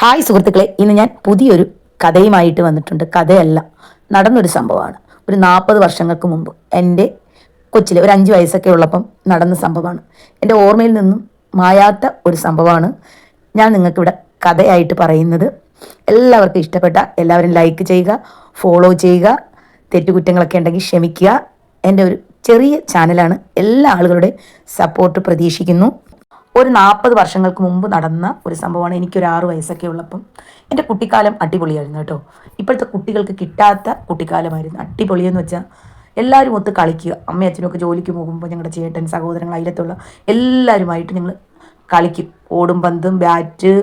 Hi സുഹൃത്തുക്കളെ ഇന്ന് ഞാൻ പുതിയൊരു കഥയുമായിട്ട് വന്നിട്ടുണ്ട്. കഥയല്ല നടന്നൊരു സംഭവമാണ്. ഒരു നാൽപ്പത് വർഷങ്ങൾക്ക് മുമ്പ് എന്റെ കൊച്ചിലെ ഒരു അഞ്ച് വയസ്സൊക്കെ ഉള്ളപ്പം നടന്ന സംഭവമാണ്. എന്റെ ഓർമ്മയിൽ നിന്നും മായാത്ത ഒരു സംഭവമാണ് ഞാൻ നിങ്ങൾക്കിവിടെ കഥയായിട്ട് പറയുന്നത്. എല്ലാവർക്കും ഇഷ്ടപ്പെട്ട എല്ലാവരും ലൈക്ക് ചെയ്യുക ഫോളോ ചെയ്യുക തെറ്റുകുറ്റങ്ങളൊക്കെ ഉണ്ടെങ്കിൽ ക്ഷമിക്കുക. എന്റെ ഒരു ചെറിയ ചാനലാണ് എല്ലാ ആളുകളുടെ സപ്പോർട്ട് പ്രതീക്ഷിക്കുന്നു. ഒരു നാൽപ്പത് വർഷങ്ങൾക്ക് മുമ്പ് നടന്ന ഒരു സംഭവമാണ് എനിക്കൊരു ആറ് വയസ്സൊക്കെ ഉള്ളപ്പം. എന്റെ കുട്ടിക്കാലം അടിപൊളിയായിരുന്നു കേട്ടോ. ഇപ്പോഴത്തെ കുട്ടികൾക്ക് കിട്ടാത്ത കുട്ടിക്കാലമായിരുന്നു. അടിപൊളിയെന്ന് വെച്ചാൽ എല്ലാവരും ഒത്ത് കളിക്കുക. അമ്മയും അച്ഛനൊക്കെ ജോലിക്ക് പോകുമ്പോൾ ഞങ്ങളുടെ ചേട്ടൻ സഹോദരങ്ങൾ അതിലത്തുള്ള എല്ലാവരുമായിട്ട് ഞങ്ങൾ കളിക്കും. ഓടും പന്തും ബാറ്റ്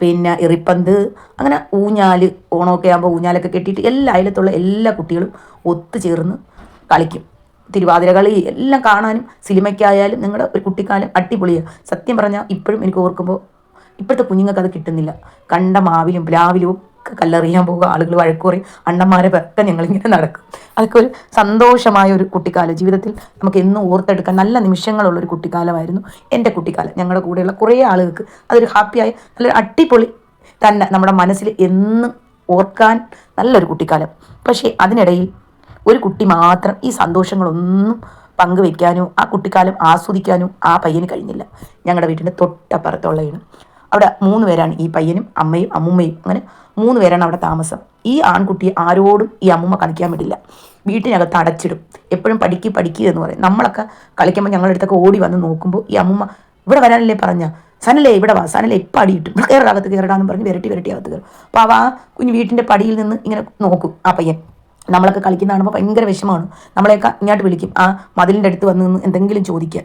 പിന്നെ എറിപ്പന്ത് അങ്ങനെ ഊഞ്ഞാൽ ഓണമൊക്കെ ആകുമ്പോൾ ഊഞ്ഞാലൊക്കെ കെട്ടിയിട്ട് എല്ലാ അതിലത്തുള്ള എല്ലാ കുട്ടികളും ഒത്തുചേർന്ന് കളിക്കും. തിരുവാതിര കളി എല്ലാം കാണാനും സിനിമയ്ക്കായാലും നിങ്ങളുടെ ഒരു കുട്ടിക്കാലം അടിപൊളിയാണ് സത്യം പറഞ്ഞാൽ ഇപ്പോഴും എനിക്ക് ഓർക്കുമ്പോൾ ഇപ്പോഴത്തെ കുഞ്ഞുങ്ങൾക്ക് അത് കിട്ടുന്നില്ല. കണ്ട മാവിലും പ്ലാവിലും ഒക്കെ കല്ലെറിയാൻ പോകുക ആളുകൾ വഴക്കുറി അണ്ണന്മാരെ വെക്ക ഞങ്ങളിങ്ങനെ നടക്കും. അതൊക്കെ ഒരു സന്തോഷമായ ഒരു കുട്ടിക്കാല. ജീവിതത്തിൽ നമുക്ക് എന്നും ഓർത്തെടുക്കാൻ നല്ല നിമിഷങ്ങളുള്ള ഒരു കുട്ടിക്കാലമായിരുന്നു എന്റെ കുട്ടിക്കാലം. ഞങ്ങളുടെ കൂടെയുള്ള കുറേ ആളുകൾക്ക് അതൊരു ഹാപ്പിയായ നല്ലൊരു അടിപൊളി തന്നെ നമ്മുടെ മനസ്സിൽ എന്നും ഓർക്കാൻ നല്ലൊരു കുട്ടിക്കാലം. പക്ഷേ അതിനിടയിൽ ഒരു കുട്ടി മാത്രം ഈ സന്തോഷങ്ങളൊന്നും പങ്കുവെക്കാനോ ആ കുട്ടിക്കാലം ആസ്വദിക്കാനോ ആ പയ്യന് കഴിഞ്ഞില്ല. ഞങ്ങളുടെ വീട്ടിന്റെ തൊട്ടപ്പുറത്തുള്ളതാണ് അവിടെ മൂന്ന് പേരാണ് ഈ പയ്യനും അമ്മയും അമ്മുമ്മയും. അങ്ങനെ മൂന്ന് പേരാണ് അവിടെ താമസം. ഈ ആൺകുട്ടിയെ ആരോടും ഈ അമ്മുമ്മ കളിക്കാൻ വിടില്ല. വീട്ടിനകത്ത് അടച്ചിടും. എപ്പോഴും പഠിക്കുക പഠിക്കുക എന്ന് പറയും. നമ്മളൊക്കെ കളിക്കുമ്പോൾ ഞങ്ങളുടെ അടുത്തൊക്കെ ഓടി വന്ന് നോക്കുമ്പോൾ ഈ അമ്മുമ്മ ഇവിടെ വരാനല്ലേ പറഞ്ഞ? സനലേ ഇവിടെ വാ. സനലേ ഇപ്പം അടി കിട്ടും ഇവിടെ കയറ അകത്ത് കയറടാന്ന് പറഞ്ഞ് വിരട്ടി വിരട്ടി അകത്ത് കയറും അപ്പോൾ അവ ആ കുഞ്ഞ് വീട്ടിന്റെ പടിയിൽ നിന്ന് ഇങ്ങനെ നോക്കും ആ പയ്യൻ. നമ്മളൊക്കെ കളിക്കുന്ന കാണുമ്പോൾ ഭയങ്കര വിഷമമാണ്. നമ്മളെയൊക്കെ ഇങ്ങോട്ട് വിളിക്കും. ആ മതിലിന്റെ അടുത്ത് വന്ന് നിന്ന് എന്തെങ്കിലും ചോദിക്കാൻ.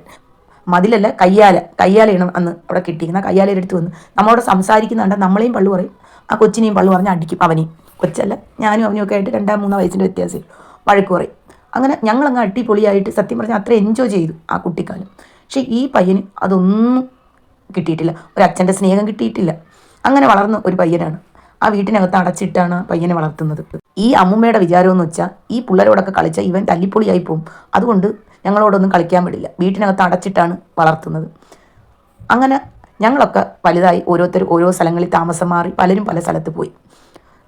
മതിലല്ല കയ്യാല. കയ്യാലയാണ് അന്ന് അവിടെ കിട്ടിയിരിക്കുന്നത്. കയ്യാലയുടെ അടുത്ത് വന്ന്. നമ്മളോട് സംസാരിക്കുന്നുണ്ട്. നമ്മളെയും പള്ളു പറയും. ആ കൊച്ചിനെയും പള്ളു പറഞ്ഞ് അടിക്കും അവനെയും. കൊച്ചല്ല ഞാനും അവനും ഒക്കെ ആയിട്ട് രണ്ടാം മൂന്നാം വയസ്സിന്റെ വ്യത്യാസം. വഴക്ക് പറയും. അങ്ങനെ ഞങ്ങളങ്ങ് അടിപൊളിയായിട്ട് സത്യം പറഞ്ഞാൽ അത്ര എൻജോയ് ചെയ്തു ആ കുട്ടിക്കാലം. പക്ഷേ ഈ പയ്യന് അതൊന്നും കിട്ടിയിട്ടില്ല. ഒരു അച്ഛന്റെ സ്നേഹം കിട്ടിയിട്ടില്ല. അങ്ങനെ വളർന്ന ഒരു പയ്യനാണ്. ആ വീട്ടിനകത്ത് അടച്ചിട്ടാണ് പയ്യനെ വളർത്തുന്നത്. ഈ അമ്മൂമ്മയുടെ വിചാരം എന്ന് വെച്ചാൽ ഈ പിള്ളേരോടൊക്കെ കളിച്ചാൽ ഇവൻ തല്ലിപ്പൊളിയായി പോകും അതുകൊണ്ട് ഞങ്ങളോടൊന്നും കളിക്കാൻ വിടില്ല. വീട്ടിനകത്ത് അടച്ചിട്ടാണ് വളർത്തുന്നത്. അങ്ങനെ ഞങ്ങളൊക്കെ വലുതായി ഓരോരുത്തർ ഓരോ സ്ഥലങ്ങളിൽ താമസം മാറി പലരും പല സ്ഥലത്ത് പോയി.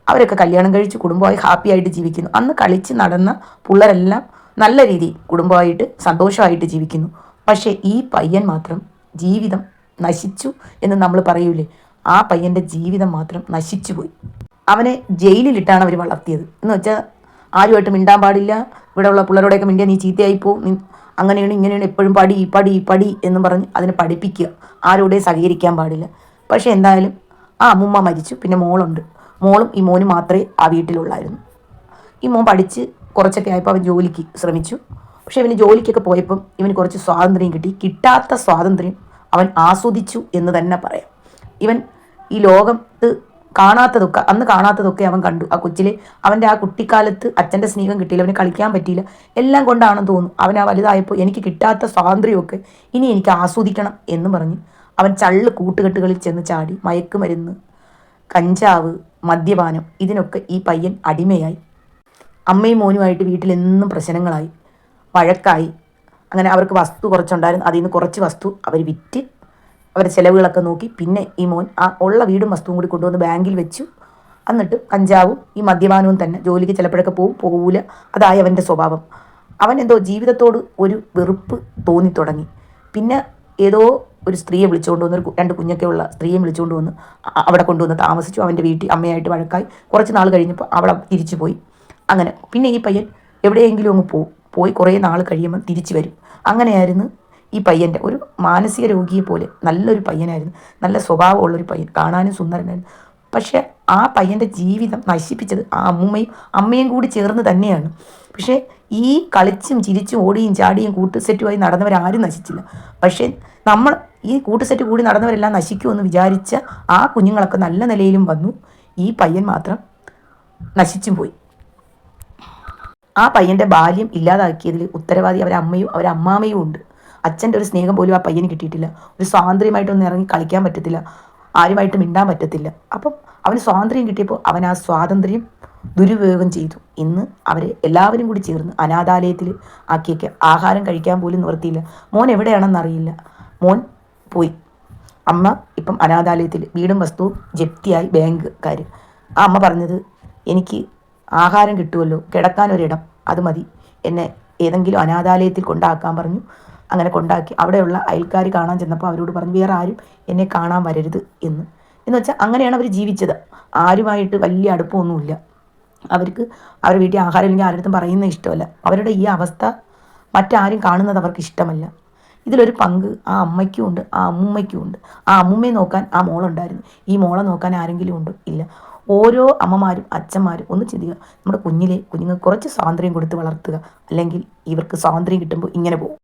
അവരൊക്കെ കല്യാണം കഴിച്ച് കുടുംബമായി ഹാപ്പി ആയിട്ട് ജീവിക്കുന്നു. അന്ന് കളിച്ച് നടന്ന പിള്ളേരെല്ലാം നല്ല രീതിയിൽ കുടുംബമായിട്ട് സന്തോഷമായിട്ട് ജീവിക്കുന്നു. പക്ഷേ ഈ പയ്യൻ മാത്രം ജീവിതം നശിച്ചു എന്ന് നമ്മൾ പറയൂലേ? ആ പയ്യന്റെ ജീവിതം മാത്രം നശിച്ചു പോയി. അവനെ ജയിലിലിട്ടാണ് അവർ വളർത്തിയത്. എന്ന് വെച്ചാൽ ആരുമായിട്ട് മിണ്ടാൻ പാടില്ല. ഇവിടെയുള്ള പിള്ളേരോടെയൊക്കെ മിണ്ടിയാൽ നീ ചീത്തയായി പോകും നീ അങ്ങനെയാണ് ഇങ്ങനെയാണ് എപ്പോഴും പടി പടി പടി എന്ന് പറഞ്ഞ് അതിനെ പഠിപ്പിക്കുക. ആരോടെയും സഹകരിക്കാൻ പാടില്ല. പക്ഷേ എന്തായാലും ആ അമ്മുമ്മ മരിച്ചു. പിന്നെ മോളുണ്ട്. മോളും ഈ മോനും മാത്രമേ ആ വീട്ടിലുള്ളായിരുന്നു. ഈ മോൻ പഠിച്ച് കുറച്ചൊക്കെ ആയപ്പോൾ അവൻ ജോലിക്ക് ശ്രമിച്ചു. പക്ഷേ ഇവന് ജോലിക്കൊക്കെ പോയപ്പം ഇവന് കുറച്ച് സ്വാതന്ത്ര്യം കിട്ടി. കിട്ടാത്ത സ്വാതന്ത്ര്യം അവൻ ആസ്വദിച്ചു എന്ന് തന്നെ പറയാം. ഇവൻ ഈ ലോകത്ത് കാണാത്തതൊക്കെ അന്ന് കാണാത്തതൊക്കെ അവൻ കണ്ടു. ആ കൊച്ചിലെ അവന്റെ ആ കുട്ടിക്കാലത്ത് അച്ഛന്റെ സ്നേഹം കിട്ടിയില്ല അവന് കളിക്കാൻ പറ്റിയില്ല. എല്ലാം കൊണ്ടാണെന്ന് തോന്നുന്നു. അവൻ ആ വലുതായപ്പോൾ എനിക്ക് കിട്ടാത്ത സ്വാതന്ത്ര്യമൊക്കെ ഇനി എനിക്ക് ആസ്വദിക്കണം എന്ന് പറഞ്ഞ് അവൻ ചള്ള് കൂട്ടുകെട്ടുകളിൽ ചെന്ന് ചാടി മയക്കുമരുന്ന് കഞ്ചാവ് മദ്യപാനം ഇതിനൊക്കെ ഈ പയ്യൻ അടിമയായി. അമ്മയും മോനുമായിട്ട് വീട്ടിലെന്നും പ്രശ്നങ്ങളായി വഴക്കായി. അങ്ങനെ അവർക്ക് വസ്തു കുറച്ചുണ്ടായിരുന്നു. അതിൽ നിന്ന് കുറച്ച് വസ്തു അവർ വിറ്റ് അവരുടെ ചിലവുകളൊക്കെ നോക്കി. പിന്നെ ഈ മോൻ ആ ഉള്ള വീടും വസ്തുവും കൂടി കൊണ്ടുവന്ന് ബാങ്കിൽ വെച്ചു. എന്നിട്ട് കഞ്ചാവും ഈ മദ്യപാനവും തന്നെ ജോലിക്ക് ചിലപ്പോഴൊക്കെ പോവും പോകൂല. അതായി അവന്റെ സ്വഭാവം. അവൻ എന്തോ ജീവിതത്തോട് ഒരു വെറുപ്പ് തോന്നി തുടങ്ങി പിന്നെ ഏതോ ഒരു സ്ത്രീയെ വിളിച്ചുകൊണ്ട് വന്ന് ഒരു രണ്ട് കുഞ്ഞൊക്കെ ഉള്ള സ്ത്രീയെ വിളിച്ചുകൊണ്ട് വന്ന് അവിടെ കൊണ്ടുവന്ന് താമസിച്ചു. അവന്റെ വീട്ടിൽ അമ്മയായിട്ട് വഴക്കായി. കുറച്ച് നാൾ കഴിഞ്ഞപ്പോൾ അവിടെ തിരിച്ചു പോയി. അങ്ങനെ. പിന്നെ ഈ പയ്യൻ എവിടെയെങ്കിലും അങ്ങ് പോവും. പോയി കുറേ നാൾ കഴിയുമ്പോൾ തിരിച്ചു വരും. അങ്ങനെയായിരുന്നു ഈ പയ്യന്റെ ഒരു മാനസിക രോഗിയെ പോലെ നല്ലൊരു പയ്യനായിരുന്നു. നല്ല സ്വഭാവമുള്ളൊരു പയ്യൻ. കാണാനും സുന്ദരനായിരുന്നു. പക്ഷേ ആ പയ്യന്റെ ജീവിതം നശിപ്പിച്ചത് ആ അമ്മൂമ്മയും അമ്മയും കൂടി ചേർന്ന് തന്നെയാണ്. പക്ഷേ ഈ കളിച്ചും ചിരിച്ചും ഓടിയും ചാടിയും കൂട്ടുസെറ്റുമായി നടന്നവരാരും നശിച്ചില്ല. പക്ഷേ നമ്മൾ ഈ കൂട്ടുസെറ്റ് കൂടി നടന്നവരെല്ലാം നശിക്കുമെന്ന് വിചാരിച്ച ആ കുഞ്ഞുങ്ങളൊക്കെ നല്ല നിലയിലും വന്നു. ഈ പയ്യൻ മാത്രം നശിച്ചും പോയി. ആ പയ്യന്റെ ബാല്യം ഇല്ലാതാക്കിയതിൽ ഉത്തരവാദി അവരമ്മയും അവരമ്മാമയും ഉണ്ട്. അച്ഛന്റെ ഒരു സ്നേഹം പോലും ആ പയ്യന് കിട്ടിയിട്ടില്ല. ഒരു സ്വാതന്ത്ര്യമായിട്ടൊന്നും ഇറങ്ങി കളിക്കാൻ പറ്റത്തില്ല. ആരുമായിട്ട് മിണ്ടാൻ പറ്റത്തില്ല. അപ്പം അവന് സ്വാതന്ത്ര്യം കിട്ടിയപ്പോൾ അവൻ ആ സ്വാതന്ത്ര്യം ദുരുപയോഗം ചെയ്തു. ഇന്ന് അവരെ എല്ലാവരും കൂടി ചേർന്ന് അനാഥാലയത്തിൽ ആക്കിയൊക്കെ ആഹാരം കഴിക്കാൻ പോലും നിവർത്തിയില്ല. മോൻ എവിടെയാണെന്ന് അറിയില്ല. മോൻ പോയി. അമ്മ ഇപ്പം അനാഥാലയത്തിൽ വീടും വസ്തുവും ജപ്തിയായി ബാങ്ക്കാർ ആ അമ്മ പറഞ്ഞത് എനിക്ക് ആഹാരം കിട്ടുമല്ലോ കിടക്കാനൊരിടം അത് മതി. എന്നെ ഏതെങ്കിലും അനാഥാലയത്തിൽ കൊണ്ടാക്കാൻ പറഞ്ഞു. അങ്ങനെ കൊണ്ടാക്കി അവിടെയുള്ള അയൽക്കാർ കാണാൻ ചെന്നപ്പോൾ അവരോട് പറഞ്ഞു വേറെ ആരും എന്നെ കാണാൻ വരരുത് എന്ന്. എന്ന് വെച്ചാൽ അങ്ങനെയാണ് അവർ ജീവിച്ചത്. ആരുമായിട്ട് വലിയ അടുപ്പമൊന്നുമില്ല. അവർക്ക് അവരുടെ വീട്ടിൽ ആഹാരം ഇല്ലെങ്കിൽ ആരുടെ പറയുന്ന ഇഷ്ടമല്ല. അവരുടെ ഈ അവസ്ഥ മറ്റാരും കാണുന്നത് അവർക്ക് ഇഷ്ടമല്ല. ഇതിലൊരു പങ്ക് ആ അമ്മയ്ക്കും ഉണ്ട് ആ അമ്മുമ്മയ്ക്കും ഉണ്ട്. ആ അമ്മുമ്മയെ നോക്കാൻ ആ മോളുണ്ടായിരുന്നു. ഈ മോളെ നോക്കാൻ ആരെങ്കിലും ഉണ്ടോ? ഇല്ല. ഓരോ അമ്മമാരും അച്ഛന്മാരും ഒന്ന് ചിന്തിക്കുക. നമ്മുടെ കുഞ്ഞിലെ കുഞ്ഞുങ്ങൾക്ക് കുറച്ച് സ്വാതന്ത്ര്യം കൊടുത്ത് വളർത്തുക. അല്ലെങ്കിൽ ഇവർക്ക് സ്വാതന്ത്ര്യം കിട്ടുമ്പോൾ ഇങ്ങനെ പോകും.